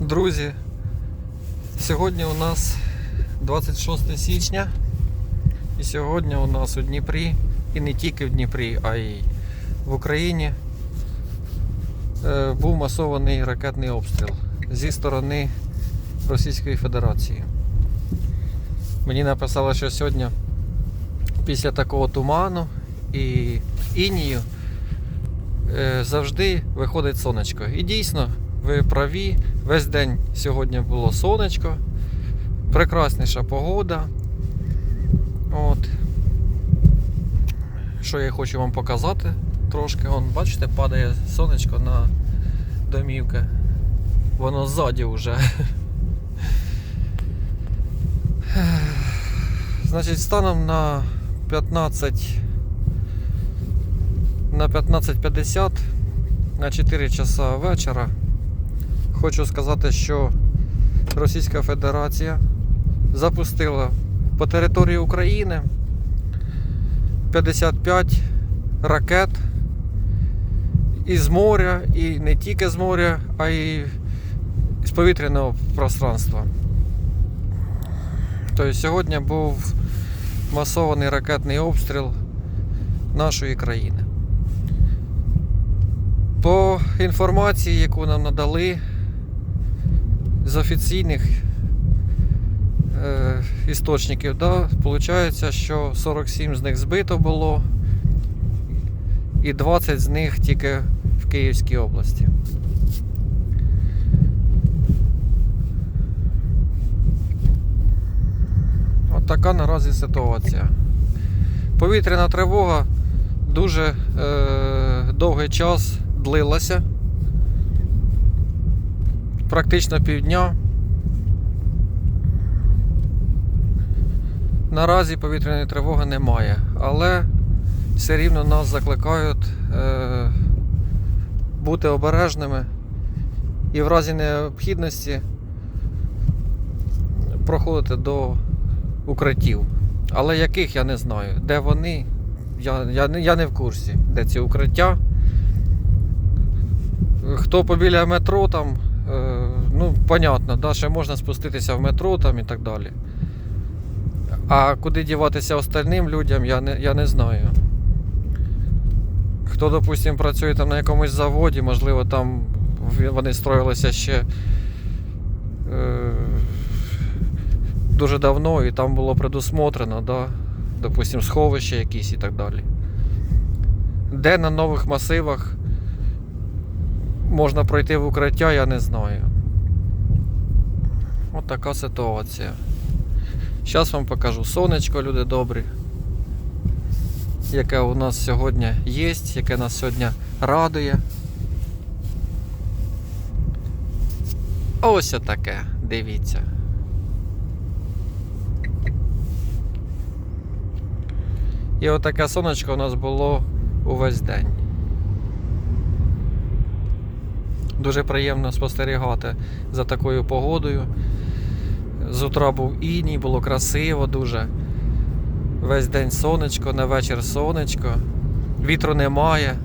Друзі, сьогодні у нас 26 січня. І сьогодні у нас у Дніпрі, і не тільки в Дніпрі, а й в Україні е, був масований ракетний обстріл зі сторони Російської Федерації. Мені написали, що сьогодні після такого туману і інію е, завжди виходить сонечко. І дійсно, ви праві, весь день сьогодні було сонечко, прекрасніша погода. От. Що я хочу вам показати трошки. Вон, бачите, падає сонечко на домівки. Воно ззаді вже. Значить, станом на 15 на 15.50 на 4 часа вечора хочу сказати, що Російська Федерація запустила по території України 55 ракет із моря, і не тільки з моря, а й з повітряного пространства. Тобто сьогодні був масований ракетний обстріл нашої країни. По інформації, яку нам надали з офіційних е, істочників, да, виходить, що 47 з них збито було, і 20 з них тільки в Київській області. От така наразі ситуація. Повітряна тривога дуже е, довгий час длилася. Практично півдня. Наразі повітряної тривоги немає, але все рівно нас закликають е, бути обережними і в разі необхідності проходити до укриттів. Але яких я не знаю. Де вони, я, я, я не в курсі, де ці укриття. Хто побіля метро там, ну, понятно, да, ще можна спуститися в метро там і так далі. А куди діватися остальним людям, я не, я не знаю. Хто, допустим, працює там на якомусь заводі, можливо, там вони строїлися ще е, дуже давно і там було предусмотрено, да, допустим, сховища якісь і так далі. Де на нових масивах можна пройти в укриття, я не знаю. От така ситуація. Зараз вам покажу сонечко, люди добрі. Яке у нас сьогодні є, яке нас сьогодні радує. Ось отаке, дивіться. І отаке сонечко у нас було увесь день. Дуже приємно спостерігати за такою погодою. З утра був іній, було красиво дуже. Весь день сонечко, на вечір сонечко. Вітру немає.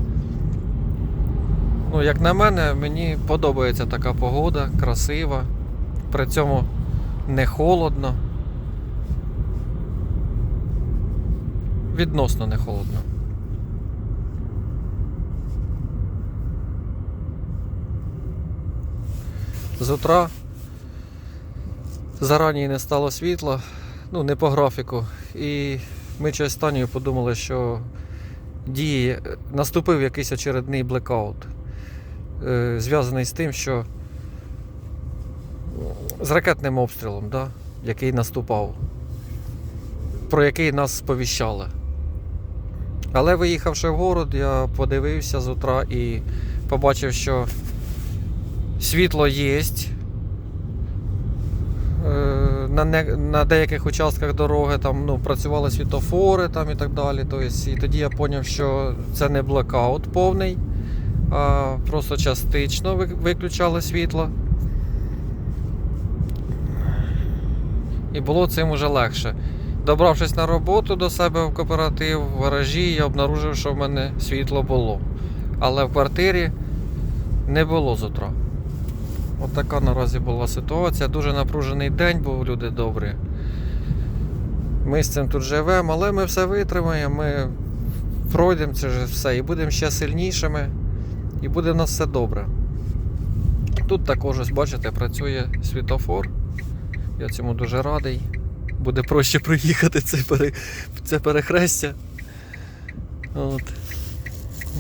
Ну, як на мене, мені подобається така погода, красива. При цьому не холодно. Відносно не холодно. З утра зарані не стало світла, ну не по графіку. І ми через Танію подумали, що діє, наступив якийсь очередний блекаут, е, зв'язаний з тим, що з ракетним обстрілом, да, який наступав, про який нас сповіщали. Але виїхавши в город, я подивився з утра і побачив, що світло є. Е, На, не, на деяких участках дороги там ну, працювали світофори там, і так далі. Тобто, і тоді я зрозумів, що це не блекаут повний, а просто частично виключали світло. І було цим уже легше. Добравшись на роботу до себе в кооператив, в гаражі, я обнаружив, що в мене світло було. Але в квартирі не було з утра. От наразі була ситуація. Дуже напружений день був, люди добрі. Ми з цим тут живемо, але ми все витримаємо, ми пройдемо це все і будемо ще сильнішими, і буде в нас все добре. Тут також, ось, бачите, працює світофор. Я цьому дуже радий. Буде проще проїхати це, пере... це перехрестя. От.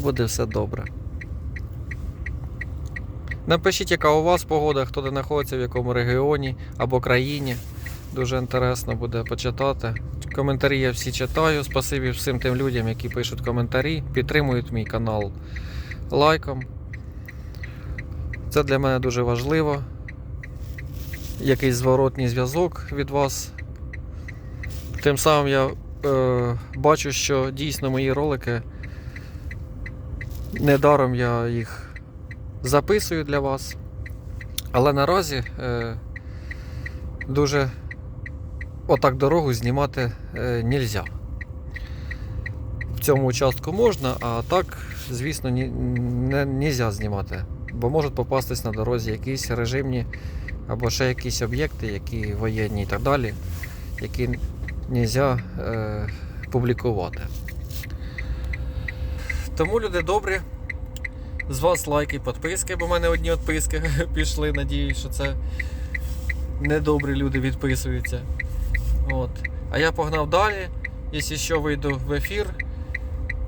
Буде все добре. Напишіть, яка у вас погода, хто де знаходиться, в якому регіоні або країні. Дуже інтересно буде почитати. Коментарі я всі читаю. Спасибі всім тим людям, які пишуть коментарі, підтримують мій канал лайком. Це для мене дуже важливо. Якийсь зворотній зв'язок від вас. Тим самим я е, бачу, що дійсно мої ролики недаром я їх записую для вас. Але наразі е, дуже отак дорогу знімати е, нельзя. В цьому участку можна, а так, звісно, не нельзя знімати. Бо можуть попастись на дорозі якісь режимні або ще якісь об'єкти, які воєнні і так далі, які нельзя е, публікувати. Тому люди добрі. З вас лайки і підписки, бо в мене одні відписки пішли. Надіюсь, що це недобрі люди відписуються. От. А я погнав далі. Якщо що вийду в ефір.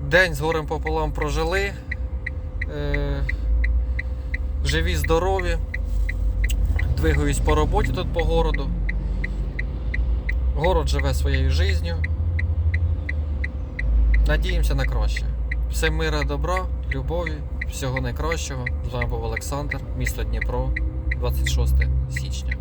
День з горем пополам прожили. Е, живі, здорові. Двигаюсь по роботі тут по городу. Город живе своєю життю. Надіємося на краще. Всім мира, добра, любові, всього найкращого. З вами був Олександр, місто Дніпро, 26 січня.